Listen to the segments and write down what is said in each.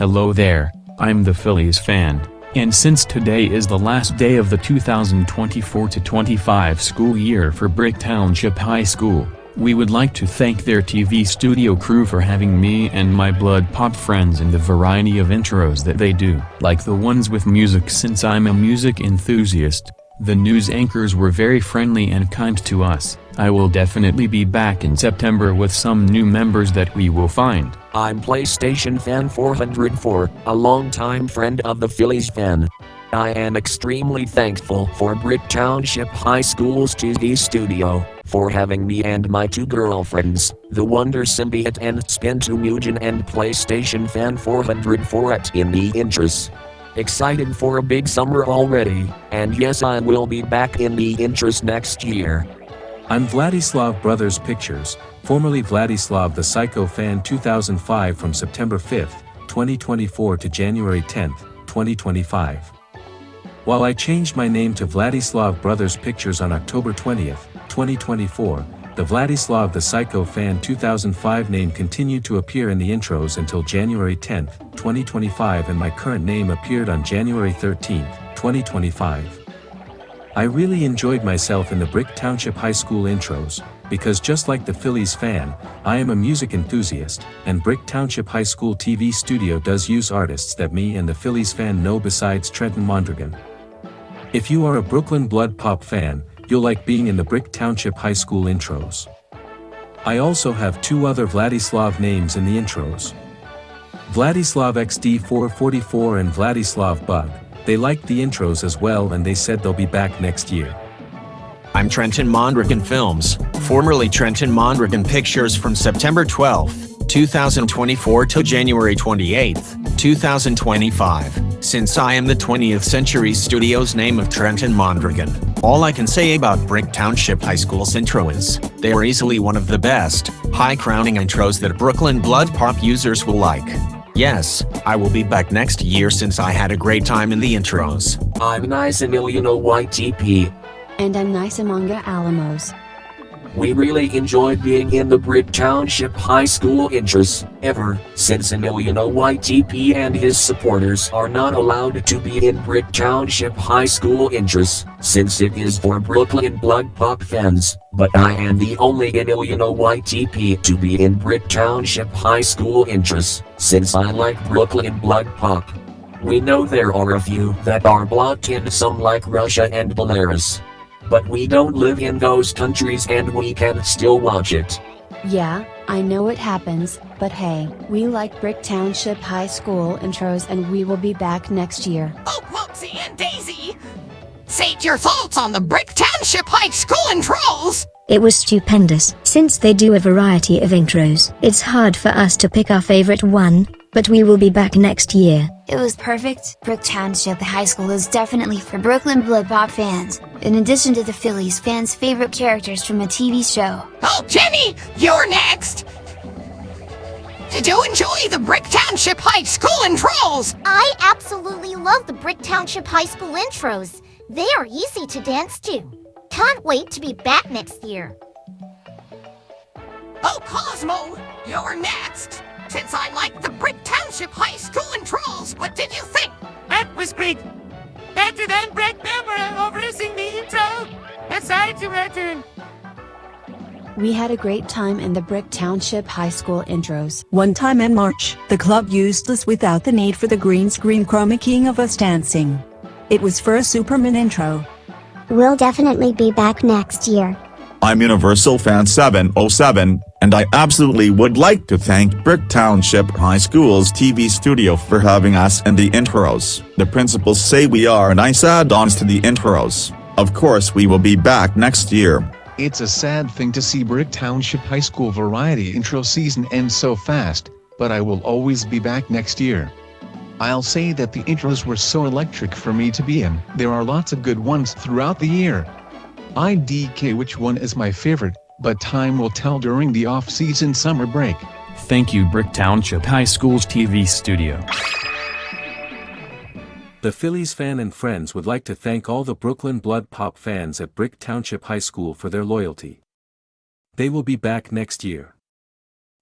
Hello there, I'm the Phillies fan, and since today is the last day of the 2024-25 school year for Brick Township High School, we would like to thank their TV studio crew for having me and my Blood Pop friends in the variety of intros that they do. Like the ones with music since I'm a music enthusiast, the news anchors were very friendly and kind to us. I will definitely be back in September with some new members that we will find. I'm PlayStation Fan 404, a longtime friend of the Phillies fan. I am extremely thankful for Brick Township High School's TV studio for having me and my two girlfriends, the Wonder Symbiote and Spin to Mugen and PlayStation Fan 404 at in the interest. Excited for a big summer already, and yes, I will be back in the interest next year. I'm Vladislav Brothers Pictures, formerly Vladislav the Psycho Fan 2005 from September 5, 2024 to January 10, 2025. While I changed my name to Vladislav Brothers Pictures on October 20, 2024, the Vladislav the Psycho Fan 2005 name continued to appear in the intros until January 10, 2025 and my current name appeared on January 13, 2025. I really enjoyed myself in the Brick Township High School intros, because just like the Phillies fan, I am a music enthusiast, and Brick Township High School TV studio does use artists that me and the Phillies fan know besides Trenton Mondragon. If you are a Brooklyn Blood Pop fan, you'll like being in the Brick Township High School intros. I also have two other Vladislav names in the intros. Vladislav XD444 and Vladislav Bug, they liked the intros as well and they said they'll be back next year. I'm Trenton Mondragon Films, formerly Trenton Mondragon Pictures from September 12, 2024 to January 28, 2025. Since I am the 20th Century Studios name of Trenton Mondragon, all I can say about Brick Township High School's intro is, they are easily one of the best, high-crowning intros that Brooklyn Blood Pop users will like. Yes, I will be back next year since I had a great time in the intros. I'm nice and Emiliano YTP. And I'm nice Manga Alamos. We really enjoyed being in the Brick Township High School interest, ever since Emiliano YTP and his supporters are not allowed to be in Brick Township High School interest, since it is for Brooklyn Blood Pop fans, but I am the only Emiliano YTP to be in Brick Township High School interest, since I like Brooklyn Blood Pop. We know there are a few that are blocked in some like Russia and Belarus. But we don't live in those countries and we can still watch it. Yeah, I know it happens, but hey, we like Brick Township High School intros and we will be back next year. Oh, Whoopsie and Daisy! State your thoughts on the Brick Township High School intros! It was stupendous. Since they do a variety of intros, it's hard for us to pick our favorite one, but we will be back next year. It was perfect. Brook Township High School is definitely for Brooklyn Blood Pop fans, in addition to the Phillies fans' favorite characters from a TV show. Oh, Jenny, you're next! Did you enjoy the Brick Township High School intros? I absolutely love the Brick Township High School intros. They are easy to dance to. Can't wait to be back next year. Oh, Cosmo, you're next! Since I like the Brick Township High School and Trolls, what did you think? That was great. Better than Brett Barbara overseeing the intro. Aside to return. We had a great time in the Brick Township High School intros. One time in March, the club used this without the need for the green screen chroma keying of us dancing. It was for a Superman intro. We'll definitely be back next year. I'm Universal Fan 707, and I absolutely would like to thank Brick Township High School's TV studio for having us in the intros. The principals say we are nice add-ons to the intros. Of course we will be back next year. It's a sad thing to see Brick Township High School variety intro season end so fast, but I will always be back next year. I'll say that the intros were so electric for me to be in. There are lots of good ones throughout the year. IDK which one is my favorite, but time will tell during the off-season summer break. Thank you Brick Township High School's TV studio. The Phillies fan and friends would like to thank all the Brooklyn Blood Pop fans at Brick Township High School for their loyalty. They will be back next year.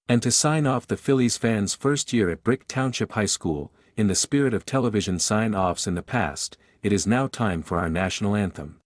And to sign off the Phillies fans' first year at Brick Township High School, in the spirit of television sign-offs in the past, it is now time for our national anthem.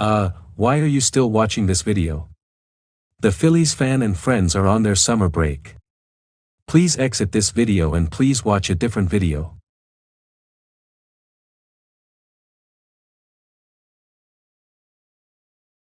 Uh, why are you still watching this video? The Phillies fan and friends are on their summer break. Please exit this video and please watch a different video.